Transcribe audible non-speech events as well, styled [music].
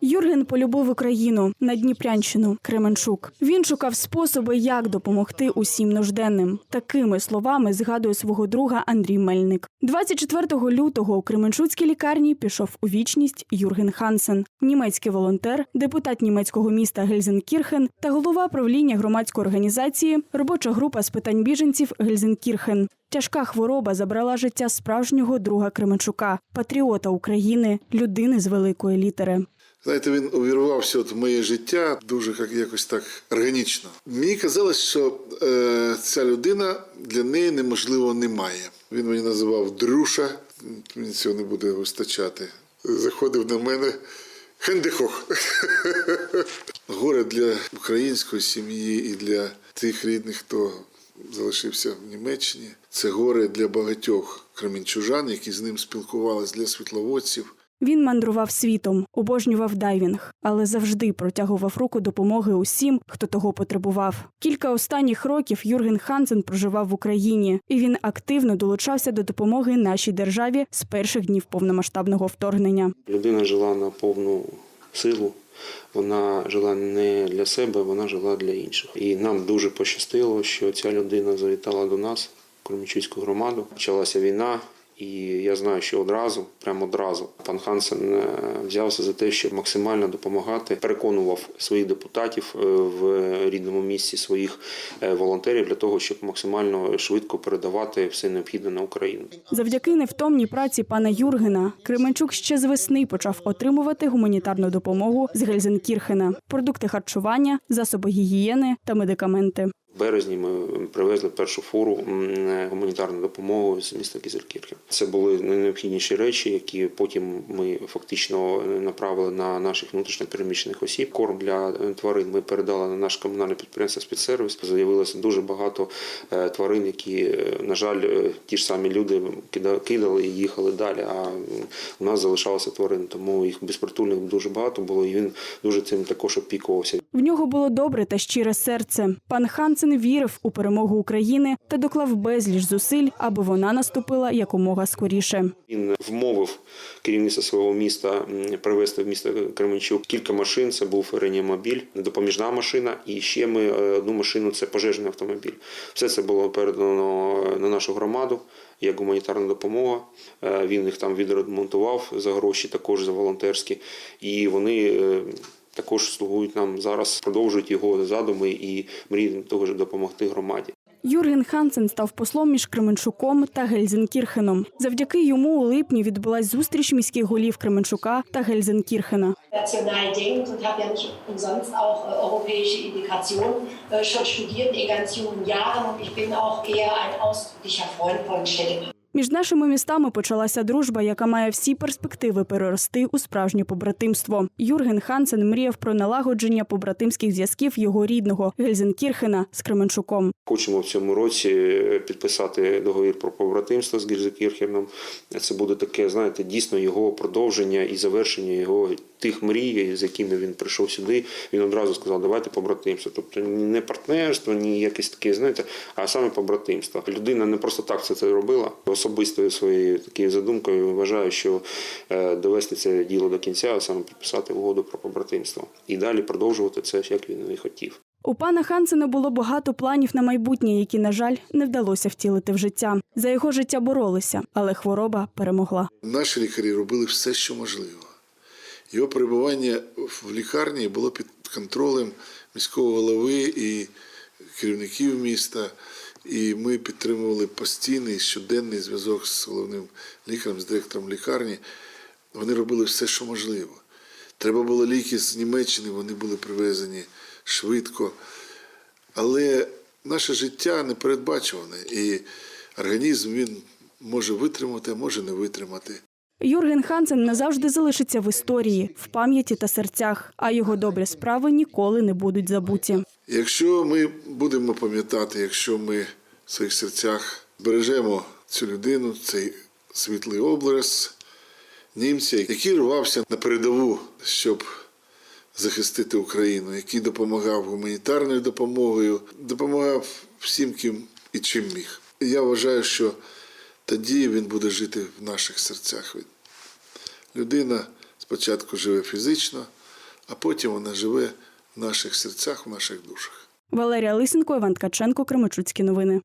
Юрген полюбив Україну на Дніпрянщину, Кременчук. Він шукав способи, як допомогти усім нужденним. Такими словами згадує свого друга Андрій Мельник. 24 лютого у Кременчуцькій лікарні пішов у вічність Юрген Хансен, німецький волонтер, депутат німецького міста Гельзенкірхен та голова правління громадської організації Робоча група з питань біженців Гельзенкірхен. Тяжка хвороба забрала життя справжнього друга Кременчука, патріота України, людини з великої літери. Знаєте, він увірвався от в моє життя дуже як, якось так органічно. Мені казалось, що е, ця людина для неї неможливо немає. Він мені називав Друша, мені цього не буде вистачати. Заходив на мене. Хендехох. [laughs] Горе для української сім'ї і для тих рідних, хто залишився в Німеччині. Це горе для багатьох кремінчужан, які з ним спілкувалися, для світловодців. Він мандрував світом, обожнював дайвінг, але завжди протягував руку допомоги усім, хто того потребував. Кілька останніх років Юрген Хансен проживав в Україні, і він активно долучався до допомоги нашій державі з перших днів повномасштабного вторгнення. Людина жила на повну силу. Вона жила не для себе, вона жила для інших. І нам дуже пощастило, що ця людина завітала до нас, в громаду. Почалася війна, і я знаю, що одразу, прямо одразу, пан Хансен е, взявся за те, щоб максимально допомагати. Переконував своїх депутатів е, в рідному місці своїх е, волонтерів для того, щоб максимально швидко передавати все необхідне на Україну. Завдяки невтомній праці пана Юргена Кременчук ще з весни почав отримувати гуманітарну допомогу з Гельзенкірхена, продукти харчування, засоби гігієни та медикаменти. Березні ми привезли першу фуру м, гуманітарну допомогу з міста Кізелькірхен. Це були найнеобхідніші речі, які потім ми фактично направили на наших внутрішньо переміщених осіб. Корм для тварин ми передали на наше комунальне підприємство спецсервіс. З'явилося дуже багато е, тварин, які, е, на жаль, е, ті ж самі люди кида- кидали і їхали далі. А у нас залишалося тварин, тому їх безпритульних дуже багато було, і він дуже цим також опікувався. В нього було добре та щире серце. Пан Хансен вірив у перемогу України та доклав безліч зусиль, аби вона наступила якомога скоріше. Він вмовив керівництво свого міста привезти в місто Кременчук кілька машин. Це був реанімобіль, допоміжна машина, і ще ми е, одну машину це пожежний автомобіль. Все це було передано на нашу громаду як гуманітарна допомога. Е, Він їх там відремонтував за гроші, також за волонтерські, і вони. Також слугують нам зараз, продовжують його задуми і мрії того, щоб допомогти громаді. Юрген Хансен став послом між Кременчуком та Гельзенкірхеном. Завдяки йому у липні відбулась зустріч міських голів Кременчука та Гельзенкірхена. Між нашими містами почалася дружба, яка має всі перспективи перерости у справжнє побратимство. Юрген Хансен мріяв про налагодження побратимських зв'язків його рідного Гельзенкірхена з Кременчуком. Хочемо в цьому році підписати договір про побратимство з Гільзекірхерном. Це буде таке, знаєте, дійсно його продовження і завершення його тих мрій, з якими він прийшов сюди. Він одразу сказав, давайте побратимство. Тобто не партнерство, ні якесь таке, знаєте, а саме побратимство. Людина не просто так це, це робила. Особистою своєю такою задумкою вважаю, що е, довести це діло до кінця, а саме підписати угоду про побратимство. І далі продовжувати це, як він і хотів. У пана Хансена було багато планів на майбутнє, які, на жаль, не вдалося втілити в життя. За його життя боролися, але хвороба перемогла. Наші лікарі робили все, що можливо. Його перебування в лікарні було під контролем міського голови і керівників міста. І ми підтримували постійний щоденний зв'язок з головним лікарем, з директором лікарні. Вони робили все, що можливо. Треба було ліки з Німеччини, вони були привезені швидко. Але наше життя непередбачуване, і організм він може витримати, а може не витримати. Юрген Хансен назавжди залишиться в історії, в пам'яті та серцях, а його добрі справи ніколи не будуть забуті. Якщо ми будемо пам'ятати, якщо ми в своїх серцях бережемо цю людину, цей світлий образ німця, який рвався на передову, щоб захистити Україну, який допомагав гуманітарною допомогою, допомагав всім, ким і чим міг. Я вважаю, що тоді він буде жити в наших серцях. Людина спочатку живе фізично, а потім вона живе в наших серцях, в наших душах. Валерія Лисенко, Іван Ткаченко, Кремичуцькі новини.